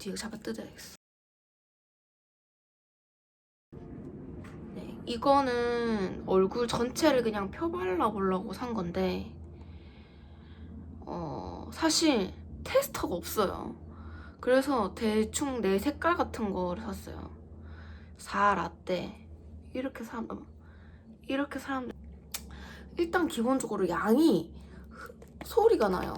뒤에 잡아 뜯어야겠어. 네, 이거는 얼굴 전체를 그냥 펴발라 보려고 산 건데 어 사실 테스터가 없어요. 그래서 대충 내 색깔 같은 거를 샀어요. 4 라떼 이렇게 사람 이렇게 사람들 일단 기본적으로 양이 소리가 나요.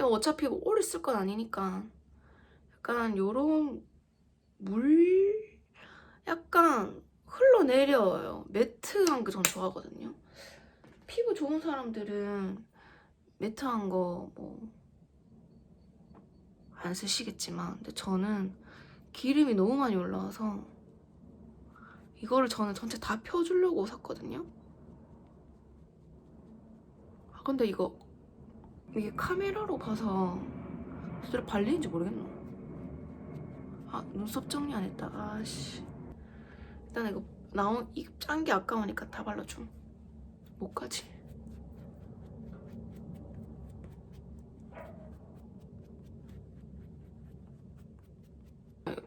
근데 어차피 뭐 오래 쓸 건 아니니까 약간 요런 물 약간 흘러내려요. 매트한 게 전 좋아하거든요. 피부 좋은 사람들은 매트한 거 뭐 안 쓰시겠지만 근데 저는 기름이 너무 많이 올라와서 이거를 저는 전체 다 펴주려고 샀거든요. 아 근데 이거 이게 카메라로 봐서 제대로 발리는지 모르겠노. 아 눈썹 정리 안 했다. 아씨. 일단 이거 나온 이짠 게 아까우니까 다 발라줌. 목까지.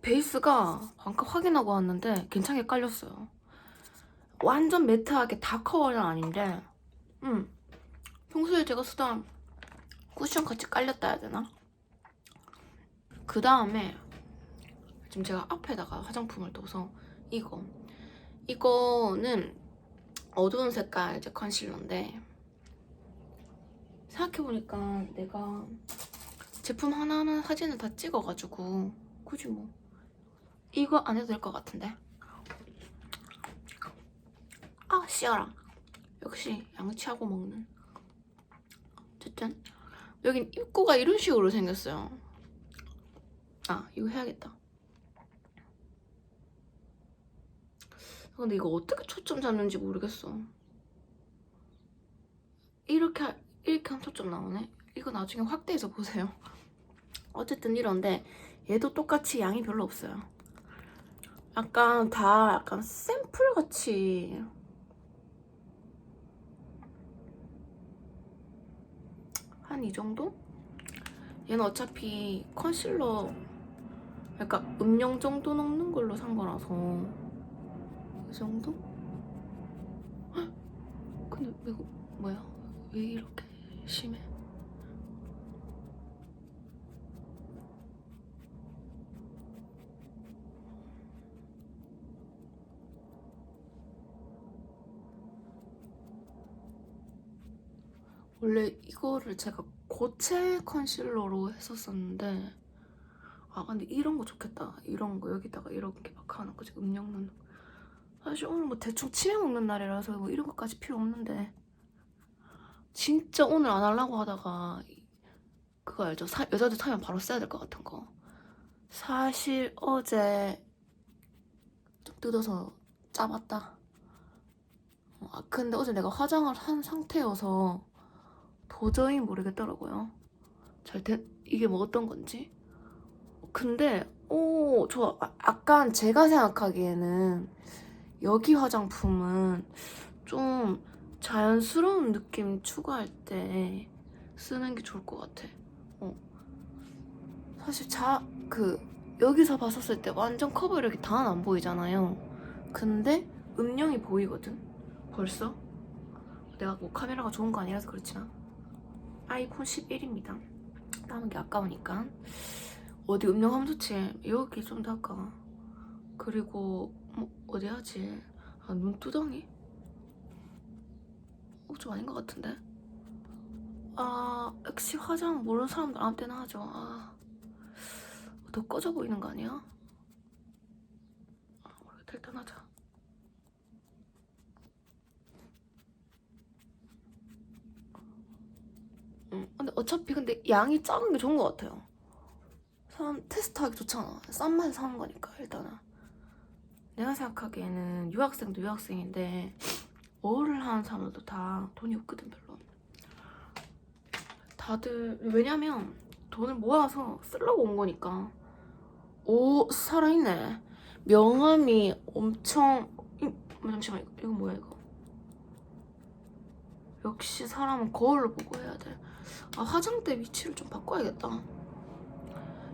베이스가 방금 확인하고 왔는데 괜찮게 깔렸어요. 완전 매트하게 다 커버는 아닌데, 음 평소에 제가 쓰던 쿠션 같이 깔렸다 해야 되나? 그 다음에 지금 제가 앞에다가 화장품을 둬서 이거. 이거는 어두운 색깔 이제 컨실러인데 생각해보니까 내가 제품 하나하나 사진을 다 찍어가지고 굳이 뭐 이거 안 해도 될 것 같은데? 아 씨어라 역시 양치하고 먹는. 어쨌든 여긴 입구가 이런 식으로 생겼어요. 아 이거 해야겠다. 근데 이거 어떻게 초점 잡는지 모르겠어. 이렇게 하- 이렇게 하면 초점 나오네? 이거 나중에 확대해서 보세요. 어쨌든 이런데 얘도 똑같이 양이 별로 없어요. 약간 다 약간 샘플 같이 한 이 정도? 얘는 어차피 컨실러 그러니까 음영 정도 넣는 걸로 산 거라서 이 정도? 헉! 근데 이거 뭐야? 왜 이렇게 심해? 원래 이거를 제가 고체 컨실러로 했었었는데 아 근데 이런 거 좋겠다. 이런 거 여기다가 이렇게 막 하는 거지 음영 넣는 거. 사실 오늘 뭐 대충 치매 먹는 날이라서 뭐 이런 것까지 필요 없는데 진짜 오늘 안 하려고 하다가 그거 알죠? 사- 여자들 타면 바로 써야 될 것 같은 거. 사실 어제 좀 뜯어서 짜봤다. 어, 아 근데 어제 내가 화장을 한 상태여서 도저히 모르겠더라고요. 잘 된, 이게 뭐 어떤 건지. 근데, 오, 저 아- 약간 제가 생각하기에는 여기 화장품은 좀 자연스러운 느낌 추구할 때 쓰는 게 좋을 것 같아. 어. 사실 자, 그, 여기서 봤었을 때 완전 커버 이렇게 다안 보이잖아요. 근데 음영이 보이거든? 벌써? 내가 뭐 카메라가 좋은 거 아니라서 그렇지만. 아이폰 11입니다. 남은 게 아까우니까. 어디 음영하면 좋지. 여기 좀더 아까워. 그리고 뭐 어디 하지? 아, 눈두덩이? 어, 좀 아닌 것 같은데? 아, 역시 화장 모르는 사람들 아무 때나 하죠. 아, 더 꺼져 보이는 거 아니야? 아. 일단 하자. 응. 근데 어차피 근데 양이 작은 게 좋은 것 같아요. 사람 테스트하기 좋잖아. 싼 맛에 사는 거니까 일단은. 내가 생각하기에는 유학생도 유학생인데 뭐를 하는 사람들도 다 돈이 없거든 별로. 다들 왜냐면 돈을 모아서 쓰려고 온 거니까. 오 살아있네. 명함이 엄청 잠시만 이거, 이거 뭐야 이거 역시 사람은 거울을 보고 해야 돼 아 화장대 위치를 좀 바꿔야겠다.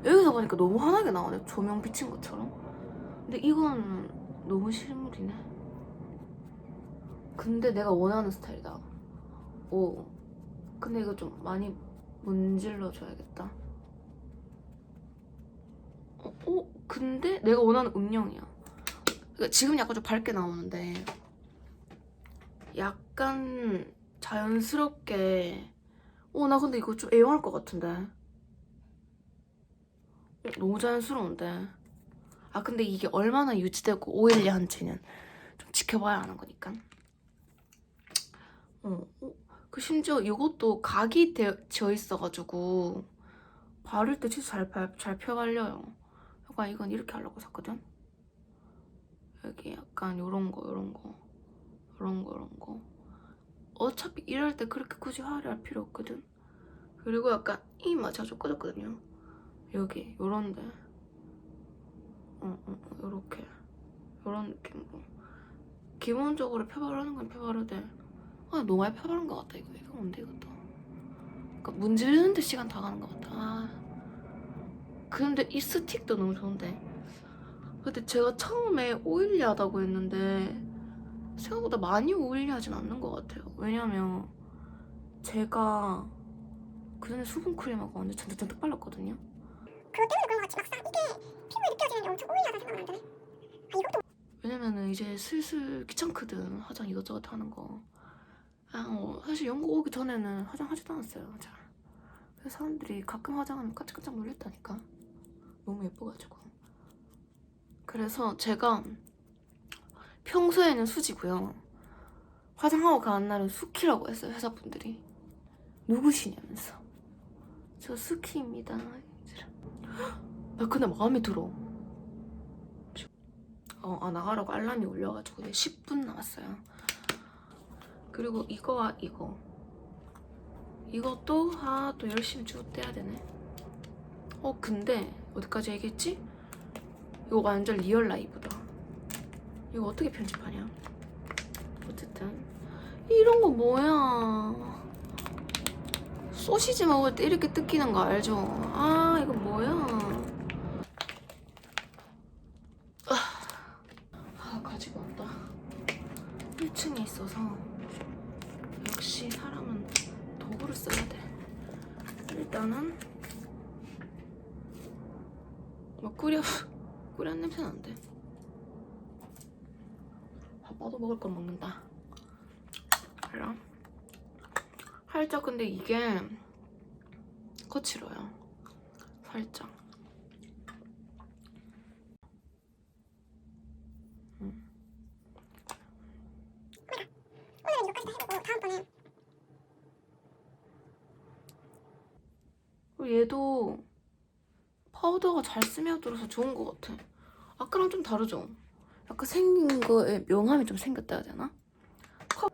여기서 보니까 너무 환하게 나오네 조명 비친 것처럼. 근데 이건 너무 실물이네. 근데 내가 원하는 스타일이다. 오. 근데 이거 좀 많이 문질러 줘야겠다. 어, 어? 근데 내가 원하는 음영이야. 그러니까 지금 약간 좀 밝게 나오는데 약간 자연스럽게. 어 나 근데 이거 좀 애용할 것 같은데. 어, 너무 자연스러운데. 아 근데 이게 얼마나 유지되고 오일리 한지는 좀 지켜봐야 하는 거니까. 어, 어, 그 심지어 이것도 각이 되어 지어 있어가지고 바를 때 진짜 잘, 발- 잘 펴발려요. 약간 이건 이렇게 하려고 샀거든. 여기 약간 요런 거 요런 거 요런 거 요런 거 어차피 일할 때 그렇게 굳이 화려할 필요 없거든. 그리고 약간 이 맞춰서 꺼졌거든요. 여기 요런데. 어, 어, 어, 요렇게. 요런 느낌으로 기본적으로 펴바르는 건 펴바르되. 아 너무 많이 펴바른 것 같다 이거. 이거 뭔데 이것도. 그러니까 문지르는데 시간 다 가는 것 같아. 아 근데 이 스틱도 너무 좋은데. 근데 제가 처음에 오일리하다고 했는데 생각보다 많이 오일리하진 않는 것 같아요 왜냐면 제가 그전에 수분크림하고 완전 잔뜩잔뜩 발랐거든요 그것 때문에 그런 것 같지 막상 이게 피부에 느껴지는 게 엄청 오일하다 생각은 안 드네 아 이것도 왜냐면은 이제 슬슬 귀찮거든 화장 이것저것 하는 거. 아, 어, 사실 영국 오기 전에는 화장하지도 않았어요. 잘. 그래서 사람들이 가끔 화장하면 깜짝깜짝 놀랬다니까. 너무 예뻐가지고. 그래서 제가 평소에는 수지고요. 화장하고 가는 날은 수키라고 했어요 회사 분들이. 누구시냐면서. 저 수키입니다. 나 근데 마음에 들어. 어, 아, 나가라고 알람이 울려가지고 이제 10분 남았어요. 그리고 이거와 이거. 이것도 아, 또 열심히 쭉 떼야 되네. 어, 근데 어디까지 얘기했지? 이거 완전 리얼 라이브다. 이거 어떻게 편집하냐? 어쨌든 이런 거 뭐야? 소시지 먹을 때 이렇게 뜯기는 거 알죠? 아, 이거 뭐야? 아 가지고 온다 1층에 있어서 역시 사람은 도구를 써야 돼 일단은 뭐 끓여 끓여 냄새 나는데 바빠도 먹을 건 먹는다 알아? 살짝 근데 이게 거칠어요 살짝 다음번에 그리고 얘도 파우더가 잘 스며들어서 좋은 것 같아. 아까랑 좀 다르죠? 약간 생긴 거에 명암이 좀 생겼다 해야 되나? 아,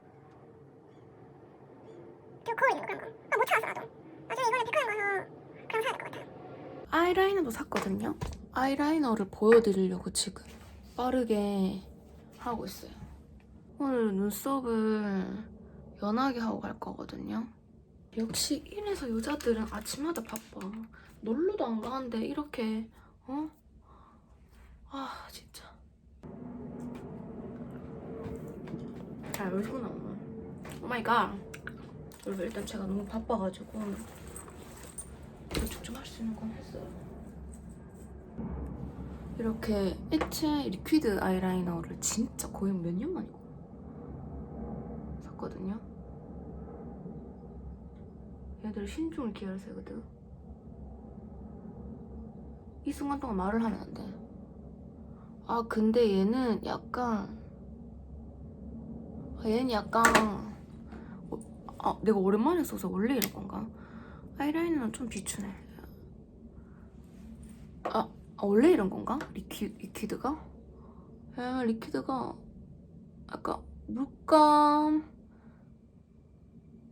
같아 아이라이너도 샀거든요. 아이라이너를 보여드리려고 지금 빠르게 하고 있어요. 오늘 눈썹을 연하게 하고 갈 거거든요. 역시 이래서 여자들은 아침마다 바빠. 놀러도 안 가는데 이렇게 어? 아 진짜. 아 열시구나 오늘. 오마이갓. 여러분 일단 제가 너무 바빠가지고 대충 좀할 수 있는 건 했어요. 이렇게 액체 리퀴드 아이라이너를 진짜 거의 몇 년 만이고 샀거든요. 얘들 신중을 기하를 세거든. 이 순간 동안 말을 하면 안 돼. 아 근데 얘는 약간 아, 얘는 약간 어, 아 내가 오랜만에 써서 원래 이런 건가? 아이라이너는 좀 비추네. 아, 아, 원래 이런 건가? 리퀴, 리퀴드가? 에, 리퀴드가 약간 물감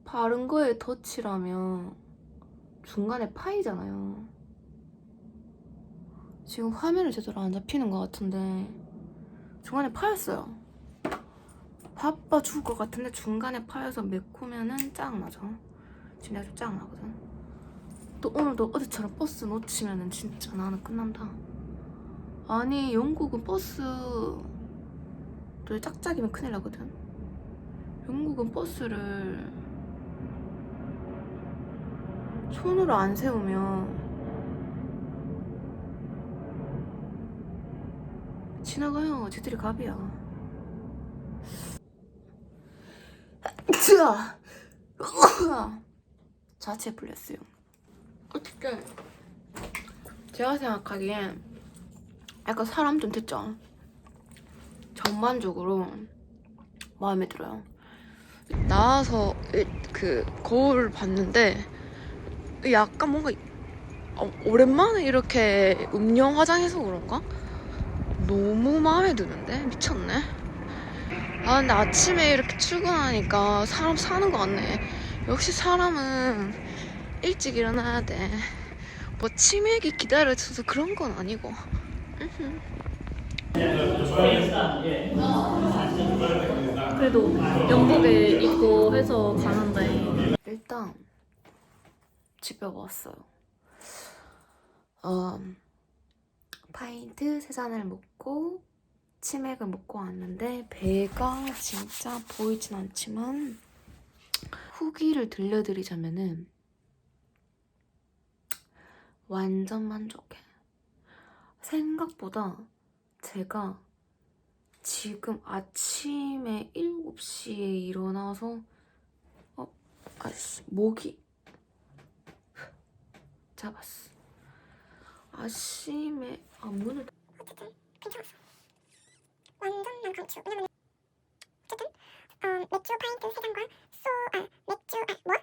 바른 거에 덧칠하면 중간에 파이잖아요. 지금 화면을 제대로 안 잡히는 것 같은데 중간에 파였어요. 바빠 죽을 것 같은데 중간에 파여서 메꾸면은 짱나죠. 지금 내가 좀 짱 나거든. 또 오늘도 어제처럼 버스 놓치면은 진짜 나는 끝난다. 아니 영국은 버스를 짝짝이면 큰일 나거든. 영국은 버스를 손으로 안 세우면 지나가요. 쟤들이 갑이야. 으아! 으아! 자체 풀렸어요. 어떻게 제가 생각하기엔 약간 사람 좀 됐죠. 전반적으로 마음에 들어요. 나와서 일- 그 거울을 봤는데 약간 뭔가 어, 오랜만에 이렇게 음영 화장해서 그런가? 너무 마음에 드는데 미쳤네. 아 근데 아침에 이렇게 출근하니까 사람 사는 것 같네. 역시 사람은 일찍 일어나야 돼. 뭐 치맥이 기다려줘서 그런 건 아니고. 그래도 영국에 있고 해서 가는데 일단 집에 왔어요. 어, 파인트 세 잔을 먹고 치맥을 먹고 왔는데 배가 진짜 보이진 않지만 후기를 들려드리자면은 완전 만족해. 생각보다 제가 지금 아침에 7시에 일어나서 어, 아씨 모기 잡았어. 아침에 아 문을 맥주. 왜냐면 어쨌든 어, 맥주 파인트 세 잔과 소, 아, 맥주, 아, 뭐?